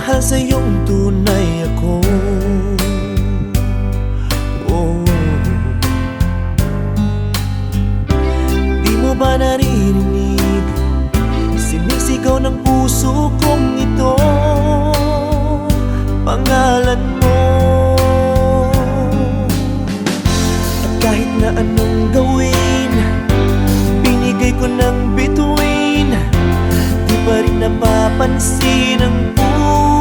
sa iyong tunay ako. Oh. Di mo ba naririnig? Sinisigaw ng puso kong ito. Pangalan mo. At kahit na anong gawin mapapansin ang buhay.